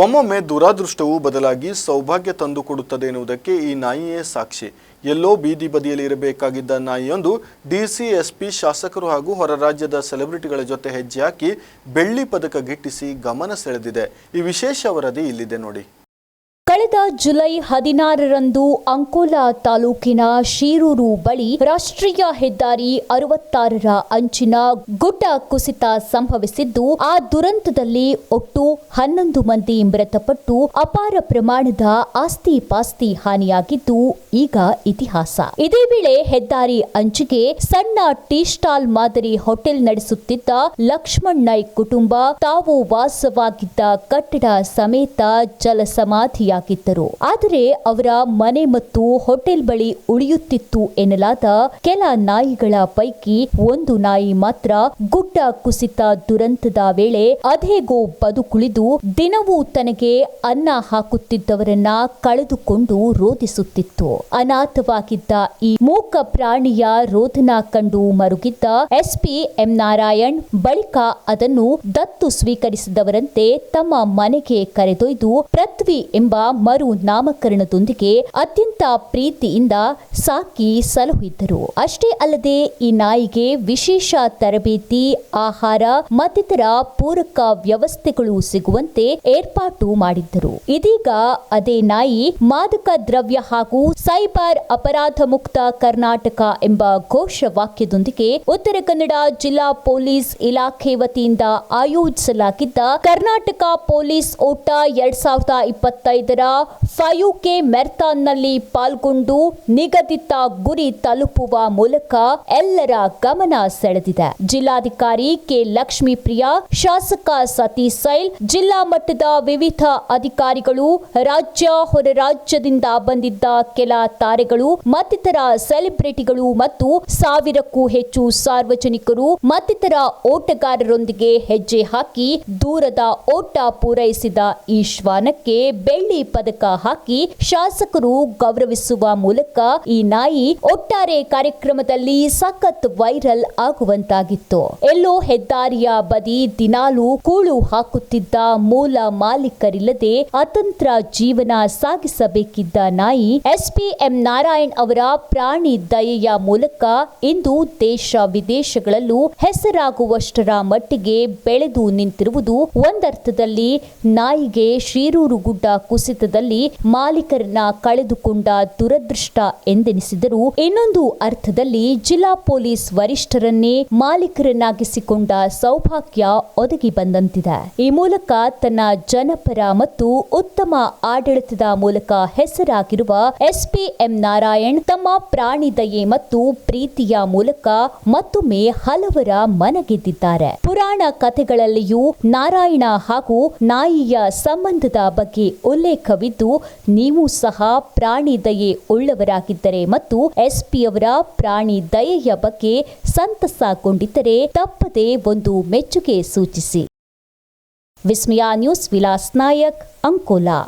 ಒಮ್ಮೊಮ್ಮೆ ದುರಾದೃಷ್ಟವು ಬದಲಾಗಿ ಸೌಭಾಗ್ಯ ತಂದು ಕೊಡುತ್ತದೆ ಎನ್ನುವುದಕ್ಕೆ ಈ ನಾಯಿಯೇ ಸಾಕ್ಷಿ. ಎಲ್ಲೋ ಬೀದಿ ಬದಿಯಲ್ಲಿ ಇರಬೇಕಾಗಿದ್ದ ನಾಯಿಯೊಂದು ಡಿಸಿ ಎಸ್ಪಿ ಶಾಸಕರು ಹಾಗೂ ಹೊರ ರಾಜ್ಯದ ಸೆಲೆಬ್ರಿಟಿಗಳ ಜೊತೆ ಹೆಜ್ಜೆ ಹಾಕಿ ಬೆಳ್ಳಿ ಪದಕ ಗಿಟ್ಟಿಸಿ ಗಮನ ಸೆಳೆದಿದೆ. ಈ ವಿಶೇಷ ವರದಿ ಇಲ್ಲಿದೆ ನೋಡಿ. ಕಳೆದ ಜುಲೈ ಹದಿನಾರರಂದು ಅಂಕೋಲಾ ತಾಲೂಕಿನ ಶಿರೂರು ಬಳಿ ರಾಷ್ಟ್ರೀಯ ಹೆದ್ದಾರಿ ಅರವತ್ತಾರರ ಅಂಚಿನ ಗುಡ್ಡ ಕುಸಿತ ಸಂಭವಿಸಿದ್ದು, ಆ ದುರಂತದಲ್ಲಿ ಒಟ್ಟು ಹನ್ನೊಂದು ಮಂದಿ ಮೃತಪಟ್ಟು ಅಪಾರ ಪ್ರಮಾಣದ ಆಸ್ತಿ ಪಾಸ್ತಿ ಹಾನಿಯಾಗಿದ್ದು, ಈಗ ಇತಿಹಾಸ. ಇದೇ ವೇಳೆ ಹೆದ್ದಾರಿ ಅಂಚಿಗೆ ಸಣ್ಣ ಟೀ ಸ್ಟಾಲ್ ಮಾದರಿ ಹೋಟೆಲ್ ನಡೆಸುತ್ತಿದ್ದ ಲಕ್ಷ್ಮಣ್ ನಾಯ್ಕ್ ಕುಟುಂಬ ತಾವು ವಾಸವಾಗಿದ್ದ ಕಟ್ಟಡ ಸಮೇತ ಜಲಸಮಾಧಿಯಾಗಿದ್ದರು. ಆದರೆ ಅವರ ಮನೆ ಮತ್ತು ಹೋಟೆಲ್ ಬಳಿ ಉಳಿಯುತ್ತಿತ್ತು ಎನ್ನಲಾದ ಕೆಲ ನಾಯಿಗಳ ಪೈಕಿ ಒಂದು ನಾಯಿ ಮಾತ್ರ ಗುಡ್ಡ ಕುಸಿತ ದುರಂತದ ವೇಳೆ ಅದೇಗೋ ಬದುಕುಳಿದು ದಿನವೂ ತನಗೆ ಅನ್ನ ಹಾಕುತ್ತಿದ್ದವರನ್ನ ಕಳೆದುಕೊಂಡು ರೋಧಿಸುತ್ತಿತ್ತು. ಅನಾಥವಾಗಿದ್ದ ಈ ಮೂಕ ಪ್ರಾಣಿಯ ರೋಧನ ಕಂಡು ಮರುಗಿದ್ದ ಎಸ್ಪಿ ಎಂ ನಾರಾಯಣ್ ಬಳಿಕ ಅದನ್ನು ದತ್ತು ಸ್ವೀಕರಿಸಿದವರಂತೆ ತಮ್ಮ ಮನೆಗೆ ಕರೆದೊಯ್ದು ಪೃಥ್ವಿ ಎಂಬ ಮರು ನಾಮಕರಣದೊಂದಿಗೆ ಅತ್ಯಂತ ಪ್ರೀತಿಯಿಂದ ಸಾಕಿ ಸಲಹಿದ್ದರು ಅಷ್ಟೇ ಅಲ್ಲದೆ ಈ ನಾಯಿಗೆ ವಿಶೇಷ ತರಬೇತಿ, ಆಹಾರ, ಮತ್ತಿತರ ಪೂರಕ ವ್ಯವಸ್ಥೆಗಳು ಸಿಗುವಂತೆ ಏರ್ಪಾಟು ಮಾಡಿದ್ದರು. ಇದೀಗ ಅದೇ ನಾಯಿ ಮಾದಕ ದ್ರವ್ಯ ಹಾಗೂ ಸೈಬರ್ ಅಪರಾಧ ಮುಕ್ತ ಕರ್ನಾಟಕ ಎಂಬ ಘೋಷ ವಾಕ್ಯದೊಂದಿಗೆ ಉತ್ತರ ಕನ್ನಡ ಜಿಲ್ಲಾ ಪೊಲೀಸ್ ಇಲಾಖೆ ವತಿಯಿಂದ ಆಯೋಜಿಸಲಾಗಿದ್ದ ಕರ್ನಾಟಕ ಪೊಲೀಸ್ ಓಟ ಎರಡ್ ಸಾವಿರದ ಇಪ್ಪತ್ತೈದರ ಫೈವ್ ಕೆ ಮೆರ್ತಾನ್ನಲ್ಲಿ ಪಾಲ್ಗೊಂಡು ನಿಗದಿತ ಗುರಿ ತಲುಪುವ ಮೂಲಕ ಎಲ್ಲರ ಗಮನ ಸೆಳೆದಿದೆ. ಜಿಲ್ಲಾಧಿಕಾರಿ ಕೆ. ಲಕ್ಷ್ಮೀ ಪ್ರಿಯಾ ಶಾಸಕ ಸತೀಶ್ ಸೈಲ್, ಜಿಲ್ಲಾ ಮಟ್ಟದ ವಿವಿಧ ಅಧಿಕಾರಿಗಳು, ರಾಜ್ಯ ಹೊರ ರಾಜ್ಯದಿಂದ ಬಂದಿದ್ದ ಕೆಲ ತಾರೆಗಳು, ಮತ್ತಿತರ ಸೆಲೆಬ್ರಿಟಿಗಳು ಮತ್ತು ಸಾವಿರಕ್ಕೂ ಹೆಚ್ಚು ಸಾರ್ವಜನಿಕರು ಮತ್ತಿತರ ಓಟಗಾರರೊಂದಿಗೆ ಹೆಜ್ಜೆ ಹಾಕಿ ದೂರದ ಓಟ ಪೂರೈಸಿದ ಈ ಶ್ವಾನಕ್ಕೆ ಬೆಳ್ಳಿ ಪದಕ ಹಾಕಿ ಶಾಸಕರು ಗೌರವಿಸುವ ಮೂಲಕ ಈ ನಾಯಿ ಒಟ್ಟಾರೆ ಕಾರ್ಯಕ್ರಮದಲ್ಲಿ ಸಖತ್ ವೈರಲ್ ಆಗುವಂತಾಗಿತ್ತು. ಎಲ್ಲೋ ಹೆದ್ದಾರಿಯ ಬದಿ ದಿನಾಲು ಕೂಳು ಹಾಕುತ್ತಿದ್ದ ಮೂಲ ಮಾಲೀಕರಿಲ್ಲದೆ ಅತಂತ್ರ ಜೀವನ ಸಾಗಿಸಬೇಕಿದ್ದ ನಾಯಿ ಎಸ್ಪಿ ಎಂ ನಾರಾಯಣ್ ಅವರ ಪ್ರಾಣಿ ದಯೆಯ ಮೂಲಕ ಇಂದು ದೇಶ ವಿದೇಶಗಳಲ್ಲೂ ಹೆಸರಾಗುವಷ್ಟರ ಮಟ್ಟಿಗೆ ಬೆಳೆದು ನಿಂತಿರುವುದು ಒಂದರ್ಥದಲ್ಲಿ ನಾಯಿಗೆ ಶಿರೂರು ಗುಡ್ಡ ಕುಸಿತದಲ್ಲಿ ಮಾಲೀಕರನ್ನ ಕಳೆದುಕೊಂಡ ದುರದೃಷ್ಟ ಎಂದೆನಿಸಿದರು ಇನ್ನೊಂದು ಅರ್ಥದಲ್ಲಿ ಜಿಲ್ಲಾ ಪೊಲೀಸ್ ವರಿಷ್ಠರನ್ನೇ ಮಾಲೀಕರನ್ನಾಗಿಸಿಕೊಂಡ ಸೌಭಾಗ್ಯ ಒದಗಿ ಬಂದಂತಿದೆ. ಈ ಮೂಲಕ ತನ್ನ ಜನಪರ ಮತ್ತು ಉತ್ತಮ ಆಡಳಿತದ ಮೂಲಕ ಹೆಸರಾಗಿರುವ ಎಸ್ಪಿ ಎಂ ನಾರಾಯಣ್ ತಮ್ಮ ಪ್ರಾಣಿ ದಯೆ ಮತ್ತು ಪ್ರೀತಿಯ ಮೂಲಕ ಮತ್ತೊಮ್ಮೆ ಹಲವರ ಮನಗೆದ್ದಿದ್ದಾರೆ. ಪುರಾಣ ಕಥೆಗಳಲ್ಲಿಯೂ ನಾರಾಯಣ ಹಾಗೂ ನಾಯಿಯ ಸಂಬಂಧದ ಬಗ್ಗೆ ಉಲ್ಲೇಖವಿದ್ದು ನೀವು ಸಹ ಪ್ರಾಣಿ ದಯೆ ಉಳ್ಳವರಾಗಿದ್ದರೆ ಮತ್ತು ಎಸ್ಪಿಯವರ ಪ್ರಾಣಿ ದಯೆಯ ಬಗ್ಗೆ ಸಂತಸಗೊಂಡಿದ್ದರೆ ತಪ್ಪದೇ ಒಂದು ಮೆಚ್ಚುಗೆ ಸೂಚಿಸಿ. ವಿಸ್ಮಯ ನ್ಯೂಸ್ ವಿಲಾಸ್ ನಾಯಕ್, ಅಂಕೋಲಾ.